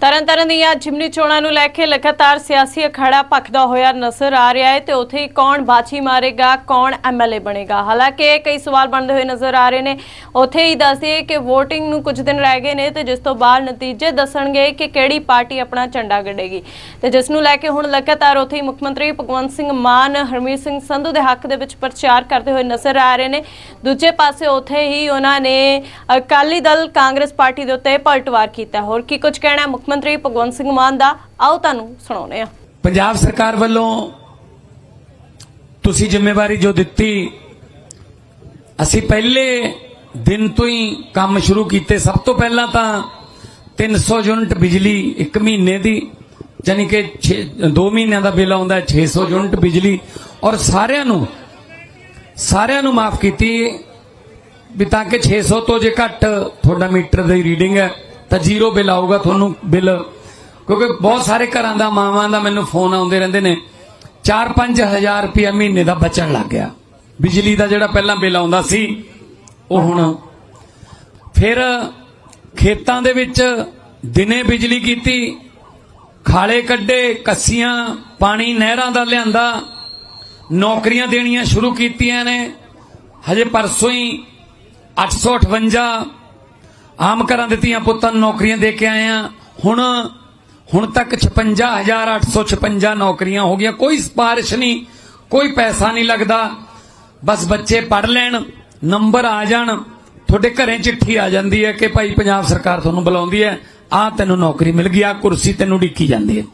ਤਰਨਤਾਰਨ ਦੀਆਂ ਜਿਮਨੀ ਚੋਣਾਂ ਨੂੰ ਲੈ ਕੇ ਲਗਾਤਾਰ ਸਿਆਸੀ ਅਖਾੜਾ ਭਖਦਾ ਹੋਇਆ ਨਜ਼ਰ ਆ ਰਿਹਾ ਹੈ ਤੇ ਉੱਥੇ ਹੀ ਕੌਣ ਬਾਜੀ ਮਾਰੇਗਾ, ਕੌਣ ਐਮਐਲਏ ਬਣੇਗਾ? ਹਾਲਾਂਕਿ ਕਈ ਸਵਾਲ ਬਣਦੇ ਹੋਏ ਨਜ਼ਰ ਆ ਰਹੇ ਨੇ। ਉੱਥੇ ਹੀ ਦੱਸਦੇ ਕਿ VOTING ਨੂੰ ਕੁਝ ਦਿਨ ਰਹਿ ਗਏ ਨੇ ਤੇ ਜਿਸ ਤੋਂ ਬਾਅਦ ਨਤੀਜੇ ਦੱਸਣਗੇ ਕਿ ਕਿਹੜੀ ਪਾਰਟੀ ਆਪਣਾ ਝੰਡਾ ਗੱਡੇਗੀ। ਤੇ ਜਿਸ ਨੂੰ ਲੈ ਕੇ ਹੁਣ ਲਗਾਤਾਰ ਉੱਥੇ ਹੀ ਮੁੱਖ ਮੰਤਰੀ ਭਗਵੰਤ ਸਿੰਘ ਮਾਨ, ਹਰਮੀਤ ਸਿੰਘ ਸੰਧੂ ਦੇ ਹੱਕ ਦੇ ਵਿੱਚ ਪ੍ਰਚਾਰ ਕਰਦੇ ਹੋਏ ਨਜ਼ਰ ਆ ਰਹੇ ਨੇ। ਦੂਜੇ ਪਾਸੇ ਉੱਥੇ ਹੀ ਉਹਨਾਂ ਨੇ ਅਕਾਲੀ ਦਲ ਕਾਂਗਰਸ ਪਾਰਟੀ ਦੇ ਉੱਤੇ ਪਲਟਵਾਰ ਕੀਤਾ। ਹੋਰ ਕੀ ਕੁਝ ਕਹਿਣਾ ਹੈ ਮੁੱਖ ਮੰਤਰੀ ਭਗਵੰਤ ਸਿੰਘ ਮਾਨ ਦਾ। ਆਓ ਤੁਹਾਨੂੰ ਸੁਣਾਉਂਦੇ ਹਾਂ। ਪੰਜਾਬ ਸਰਕਾਰ ਵੱਲੋਂ ਤੁਸੀਂ ਜ਼ਿੰਮੇਵਾਰੀ ਜੋ ਦਿੱਤੀ, ਅਸੀਂ ਪਹਿਲੇ ਦਿਨ ਤੋਂ ਹੀ ਕੰਮ ਸ਼ੁਰੂ ਕੀਤੇ। ਸਭ ਤੋਂ ਪਹਿਲਾਂ ਤਾਂ 300 ਯੂਨਿਟ ਬਿਜਲੀ ਇੱਕ ਮਹੀਨੇ ਦੀ ਯਾਨੀ ਕਿ 2 ਮਹੀਨਿਆਂ ਦਾ ਬਿੱਲ ਆਉਂਦਾ ਹੈ 600 ਯੂਨਿਟ ਬਿਜਲੀ। ਔਰ ਸਾਰਿਆਂ ਨੂੰ ਸਾਰਿਆਂ ਨੂੰ ਮਾਫ ਕੀਤੀ ਵੀ ਤਾਂ ਕਿ 600 ਤੋਂ ਜੇ ਘੱਟ ਤੁਹਾਡਾ ਮੀਟਰ ਦੀ ਰੀਡਿੰਗ ਹੈ। ਤਾਂ ਜ਼ੀਰੋ ਬਿੱਲ ਆਊਗਾ ਤੁਹਾਨੂੰ ਬਿੱਲ। ਕਿਉਂਕਿ ਬਹੁਤ ਸਾਰੇ ਘਰਾਂ ਦਾ, ਮਾਵਾਂ ਦਾ ਮੈਨੂੰ ਫੋਨ ਆਉਂਦੇ ਰਹਿੰਦੇ ਨੇ। 4-5 ਹਜ਼ਾਰ ਰੁਪਇਆ ਮਹੀਨੇ ਦਾ ਬਚਣ ਲੱਗ ਗਿਆ। ਬਿਜਲੀ ਦਾ ਜਿਹੜਾ ਪਹਿਲਾਂ ਬਿੱਲ ਆਉਂਦਾ ਸੀ, ਉਹ ਹੁਣ ਫਿਰ ਖੇਤਾਂ ਦੇ ਵਿੱਚ ਦਿਨੇ ਬਿਜਲੀ ਕੀਤੀ, ਖਾਲੇ ਕੱਢੇ, ਕੱਸੀਆਂ, ਪਾਣੀ ਨਹਿਰਾਂ ਦਾ ਲਿਆਂਦਾ, ਨੌਕਰੀਆਂ ਦੇਣੀਆਂ ਸ਼ੁਰੂ ਕੀਤੀਆਂ ਨੇ। ਹਜੇ ਪਰਸੋਂ ਹੀ 858 ਆਮ ਘਰਾਂ ਦੇ ਧੀਆਂ ਪੁੱਤਾਂ ਨੂੰ ਨੌਕਰੀਆਂ ਦੇ ਕੇ ਆਏ ਆ। ਹੁਣ ਹੁਣ ਤੱਕ 56856 ਨੌਕਰੀਆਂ ਹੋ ਗਈਆਂ। ਕੋਈ ਸਪਾਰਿਸ਼ ਨਹੀਂ, ਕੋਈ ਪੈਸਾ ਨਹੀਂ ਲੱਗਦਾ। ਬਸ ਬੱਚੇ ਪੜ ਲੈਣ, ਨੰਬਰ ਆ ਜਾਣ। ਤੁਹਾਡੇ ਘਰੇ ਚਿੱਠੀ ਆ ਜਾਂਦੀ ਹੈ ਕਿ ਭਾਈ ਪੰਜਾਬ ਸਰਕਾਰ ਤੁਹਾਨੂੰ ਬੁਲਾਉਂਦੀ ਹੈ ਆ ਤੈਨੂੰ ਨੌਕਰੀ ਮਿਲ ਗਈ ਆ ਕੁਰਸੀ ਤੈਨੂੰ ਢੀਕੀ ਜਾਂਦੀ ਹੈ।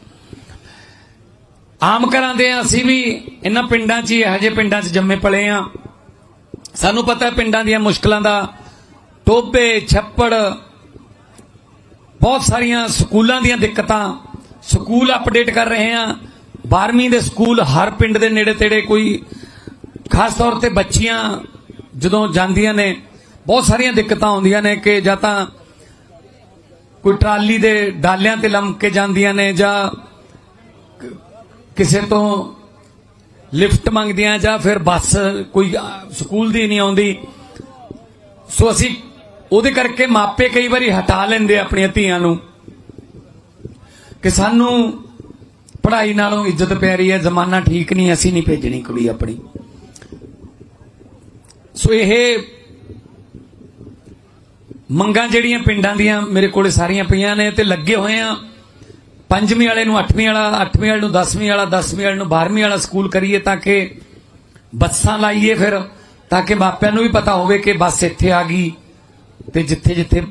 ਆਮ ਘਰਾਂ ਦੇ ਅਸੀਂ ਵੀ ਇਹਨਾਂ ਪਿੰਡਾਂ 'ਚ ਹੀ ਇਹੋ ਜਿਹੇ ਪਿੰਡਾਂ 'ਚ ਜੰਮੇ ਪਲੇ ਆ। ਸਾਨੂੰ ਪਤਾ ਪਿੰਡਾਂ ਦੀਆਂ ਮੁਸ਼ਕਲਾਂ ਦਾ ਟੋਬੇ ਛੱਪੜ, ਬਹੁਤ ਸਾਰੀਆਂ ਸਕੂਲਾਂ ਦੀਆਂ ਦਿੱਕਤਾਂ। ਸਕੂਲ ਅਪਡੇਟ ਕਰ ਰਹੇ ਆ 12ਵੀਂ ਦੇ ਸਕੂਲ ਹਰ ਪਿੰਡ ਦੇ ਨੇੜੇ ਤੇੜੇ ਕੋਈ ਖਾਸ ਤੌਰ ਤੇ ਬੱਚੀਆਂ ਜਦੋਂ ਜਾਂਦੀਆਂ ਨੇ, ਬਹੁਤ ਸਾਰੀਆਂ ਦਿੱਕਤਾਂ ਆਉਂਦੀਆਂ ਨੇ ਕਿ ਜਾਂ ਤਾਂ ਕੋਈ ਟਰਾਲੀ ਦੇ ਡਾਲਿਆਂ ਤੇ ਲੰਮ ਕੇ ਜਾਂਦੀਆਂ ਨੇ ਜਾਂ ਕਿਸੇ ਤੋਂ ਲਿਫਟ ਮੰਗਦੀਆਂ ਜਾਂ ਫਿਰ ਬੱਸ ਕੋਈ ਸਕੂਲ ਦੀ ਨਹੀਂ ਆਉਂਦੀ। ਸੋ ਅਸੀਂ ਉਹਦੇ ਕਰਕੇ ਮਾਪੇ ਕਈ ਵਾਰੀ ਹਟਾ ਲੈਂਦੇ ਆਪਣੀਆਂ ਧੀਆਂ ਨੂੰ ਕਿ ਸਾਨੂੰ ਪੜ੍ਹਾਈ ਨਾਲੋਂ ਇੱਜ਼ਤ ਪਿਆਰੀ ਹੈ, ਜ਼ਮਾਨਾ ਠੀਕ ਨਹੀਂ, ਅਸੀਂ ਨਹੀਂ ਭੇਜਣੀ ਕੁੜੀ ਆਪਣੀ। ਸੋ ਇਹ ਮੰਗਾਂ ਜਿਹੜੀਆਂ ਪਿੰਡਾਂ ਦੀਆਂ ਮੇਰੇ ਕੋਲੇ ਸਾਰੀਆਂ ਪਈਆਂ ਨੇ ਤੇ ਲੱਗੇ ਹੋਏ ਆ। ਪੰਜਵੀਂ ਵਾਲੇ ਨੂੰ ਅੱਠਵੀਂ ਵਾਲਾ, ਅੱਠਵੀਂ ਵਾਲੇ ਨੂੰ 10ਵੀਂ ਵਾਲਾ 10ਵੀਂ ਵਾਲੇ ਨੂੰ 12ਵੀਂ ਵਾਲਾ ਸਕੂਲ ਕਰੀਏ ਤਾਂ ਕਿ ਬੱਸਾਂ ਲਾਈਏ ਫਿਰ, ਤਾਂ ਕਿ ਮਾਪਿਆਂ ਨੂੰ ਵੀ ਪਤਾ ਹੋਵੇ ਕਿ ਬੱਸ ਇੱਥੇ ਆ ਗਈ। ਤੇ ਜਿੱਥੇ ਜਿੱਥੇ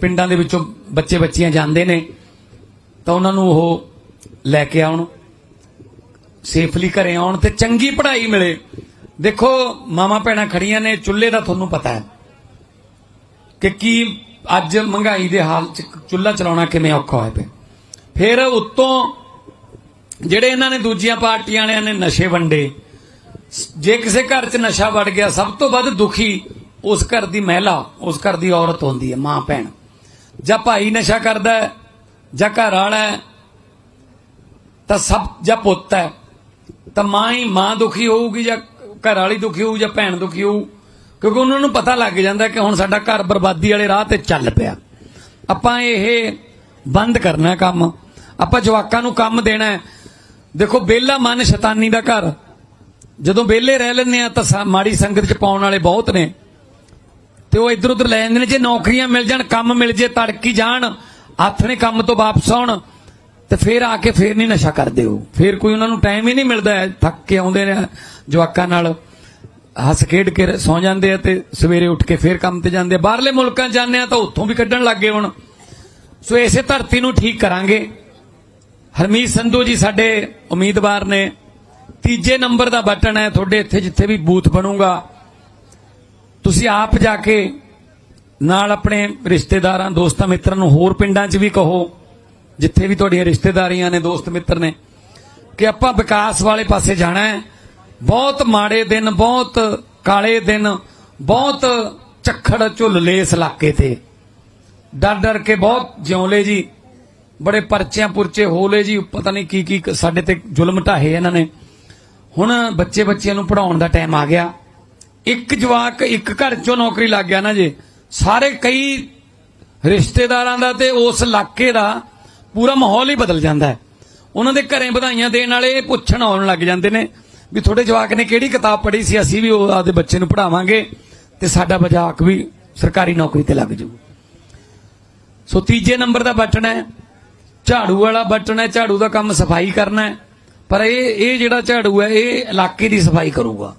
ਪਿੰਡਾਂ ਦੇ ਵਿੱਚੋਂ ਬੱਚੇ ਬੱਚੀਆਂ ਜਾਂਦੇ ਨੇ, ਤਾਂ ਉਹਨਾਂ ਨੂੰ ਉਹ ਲੈ ਕੇ ਆਉਣ ਸੇਫਲੀ ਘਰੇ ਆਉਣ ਤੇ ਚੰਗੀ ਪੜ੍ਹਾਈ ਮਿਲੇ। ਦੇਖੋ ਮਾਮਾ ਭੈਣਾਂ ਖੜੀਆਂ ਨੇ, ਚੁੱਲ੍ਹੇ ਦਾ ਤੁਹਾਨੂੰ ਪਤਾ ਹੈ ਕਿ ਕੀ ਅੱਜ ਮਹਿੰਗਾਈ ਦੇ ਹਾਲ ਚ ਚੁੱਲ੍ਹਾ ਚਲਾਉਣਾ ਕਿਵੇਂ ਔਖਾ ਹੋਇਆ ਪਿਆ। ਫਿਰ ਉੱਤੋਂ ਜਿਹੜੇ ਇਹਨਾਂ ਨੇ ਦੂਜੀਆਂ ਪਾਰਟੀਆਂ ਵਾਲਿਆਂ ਨੇ ਨਸ਼ੇ ਵੰਡੇ, ਜੇ ਕਿਸੇ ਘਰ 'ਚ ਨਸ਼ਾ ਵੜ ਗਿਆ, ਸਭ ਤੋਂ ਵੱਧ ਦੁਖੀ ਉਸ ਘਰ ਦੀ ਮਹਿਲਾ, ਉਸ ਘਰ ਦੀ ਔਰਤ ਹੁੰਦੀ ਹੈ, ਮਾਂ ਭੈਣ। ਜਾਂ ਭਾਈ ਨਸ਼ਾ ਕਰਦਾ ਹੈ, ਜਾਂ ਘਰ ਵਾਲਾ ਹੈ, ਤਾਂ ਸਭ, ਜਾਂ ਪੁੱਤ ਹੈ। ਤਾਂ ਮਾਂ ਹੀ ਮਾਂ ਦੁਖੀ ਹੋਊਗੀ ਜਾਂ ਘਰ ਵਾਲੀ ਦੁਖੀ ਹੋਊ ਜਾਂ ਭੈਣ ਦੁਖੀ ਹੋਊ, ਕਿਉਂਕਿ ਉਹਨਾਂ ਨੂੰ ਪਤਾ ਲੱਗ ਜਾਂਦਾ ਕਿ ਹੁਣ ਸਾਡਾ ਘਰ ਬਰਬਾਦੀ ਵਾਲੇ ਰਾਹ ਤੇ ਚੱਲ ਪਿਆ। ਆਪਾਂ ਇਹ ਬੰਦ ਕਰਨਾ ਕੰਮ। ਆਪਾਂ ਜਵਾਕਾਂ ਨੂੰ ਕੰਮ ਦੇਣਾ ਹੈ। ਦੇਖੋ ਬੇਲਾ ਮਨ ਸ਼ੈਤਾਨੀ ਦਾ ਘਰ। ਜਦੋਂ ਵਿਹਲੇ ਰਹਿ ਲੈਂਦੇ ਆ ਤਾਂ ਸਾ- ਮਾੜੀ ਸੰਗਤ ਚ ਪਾਉਣ ਵਾਲੇ ਬਹੁਤ ਨੇ। ਤੇ ਉਹ ਇੱਧਰ ਉੱਧਰ ਲੈ ਜਾਂਦੇ ਨੇ, ਜੇ ਨੌਕਰੀਆਂ ਮਿਲ ਜਾਣ, ਕੰਮ ਮਿਲ ਜੇ, ਤੜਕੀ ਜਾਣ, ਹੱਥ ਨੇ ਕੰਮ ਤੋਂ ਵਾਪਸ ਆਉਣ, ਤੇ ਫੇਰ ਆ ਕੇ ਫੇਰ ਨਹੀਂ ਨਸ਼ਾ ਕਰਦੇ ਹੋ ਫੇਰ ਕੋਈ ਉਹਨਾਂ ਨੂੰ ਟਾਈਮ ਹੀ ਨਹੀਂ ਮਿਲਦਾ ਥੱਕ ਕੇ ਆਉਂਦੇ ਨੇ ਜਵਾਕਾਂ ਨਾਲ, ਹੱਸ ਖੇਡ ਕੇ ਸੌ ਜਾਂਦੇ ਆ ਤੇ ਸਵੇਰੇ ਉੱਠ ਕੇ ਫੇਰ ਕੰਮ ਤੇ ਜਾਂਦੇ ਆ। ਬਾਹਰਲੇ ਮੁਲਕਾਂ ਜਾਂਦੇ ਆ ਤਾਂ ਉੱਥੋਂ ਵੀ ਕੱਢਣ ਲੱਗ ਗਏ ਹੁਣ। ਸੋ ਇਸੇ ਧਰਤੀ ਨੂੰ ਠੀਕ ਕਰਾਂਗੇ। ਹਰਮੀਤ ਸੰਧੂ ਜੀ ਸਾਡੇ ਉਮੀਦਵਾਰ ਨੇ। ਤੀਜੇ ਨੰਬਰ ਦਾ ਬਟਨ ਹੈ ਤੁਹਾਡੇ ਇੱਥੇ ਜਿੱਥੇ ਵੀ ਬੂਥ ਬਣੂਗਾ। ਤੁਸੀਂ ਆਪ ਜਾ ਕੇ ਨਾਲ ਆਪਣੇ ਰਿਸ਼ਤੇਦਾਰਾਂ, ਦੋਸਤਾਂ, ਮਿੱਤਰਾਂ ਨੂੰ ਹੋਰ ਪਿੰਡਾਂ 'ਚ ਵੀ ਕਹੋ, ਜਿੱਥੇ ਵੀ ਤੁਹਾਡੀਆਂ ਰਿਸ਼ਤੇਦਾਰੀਆਂ ਨੇ, ਦੋਸਤ, ਮਿੱਤਰ ਨੇ, ਕਿ ਆਪਾਂ ਵਿਕਾਸ ਵਾਲੇ ਪਾਸੇ ਜਾਣਾ ਹੈ। ਬਹੁਤ ਮਾੜੇ ਦਿਨ, ਬਹੁਤ ਕਾਲੇ ਦਿਨ, ਬਹੁਤ ਝੱਖੜ ਝੁੱਲਲੇ ਇਸ ਇਲਾਕੇ ਤੇ। ਡਰ ਡਰ ਕੇ ਬਹੁਤ ਜਿਉਂਲੇ ਜੀ। ਬੜੇ ਪਰਚਿਆਂ ਪੁਰਚੇ ਹੋਲੇ ਜੀ, ਪਤਾ ਨਹੀਂ ਕੀ ਕੀ ਸਾਡੇ ਤੇ ਜ਼ੁਲਮ ਢਾਹੇ ਇਹਨਾਂ ਨੇ। ਹੁਣ ਬੱਚੇ ਬੱਚਿਆਂ ਨੂੰ ਪੜਾਉਣ ਦਾ ਟਾਈਮ ਆ ਗਿਆ। ਇੱਕ ਜਵਾਕ ਇੱਕ ਘਰ ਚੋਂ ਨੌਕਰੀ ਲੱਗ ਗਿਆ ਨਾ ਜੇ। ਸਾਰੇ ਕਈ ਰਿਸ਼ਤੇਦਾਰਾਂ ਦਾ ਤੇ ਉਸ ਇਲਾਕੇ ਦਾ ਪੂਰਾ ਮਾਹੌਲ ਹੀ ਬਦਲ ਜਾਂਦਾ ਹੈ। ਉਹਨਾਂ ਦੇ ਘਰੇ ਵਧਾਈਆਂ ਦੇਣ ਵਾਲੇ ਪੁੱਛਣ ਆਉਣ ਲੱਗ ਜਾਂਦੇ ਨੇ ਵੀ ਤੁਹਾਡੇ ਜਵਾਕ ਨੇ ਕਿਹੜੀ ਕਿਤਾਬ ਪੜ੍ਹੀ ਸੀ, ਅਸੀਂ ਵੀ ਉਹ ਆਪਦੇ ਬੱਚੇ ਨੂੰ ਪੜਾਵਾਂਗੇ ਤੇ ਸਾਡਾ ਬਜਾਕ ਵੀ ਸਰਕਾਰੀ ਨੌਕਰੀ ਤੇ ਲੱਗ ਜਾਊ। ਸੋ ਤੀਜੇ ਨੰਬਰ ਦਾ ਬਟਨ ਹੈ, ਝਾੜੂ ਵਾਲਾ ਬਟਨ ਹੈ, ਝਾੜੂ ਦਾ ਕੰਮ ਸਫ਼ਾਈ ਕਰਨਾ ਹੈ। ਪਰ ਇਹ ਇਹ ਜਿਹੜਾ ਝਾੜੂ ਹੈ, ਇਹ ਇਲਾਕੇ ਦੀ ਸਫ਼ਾਈ ਕਰੂਗਾ।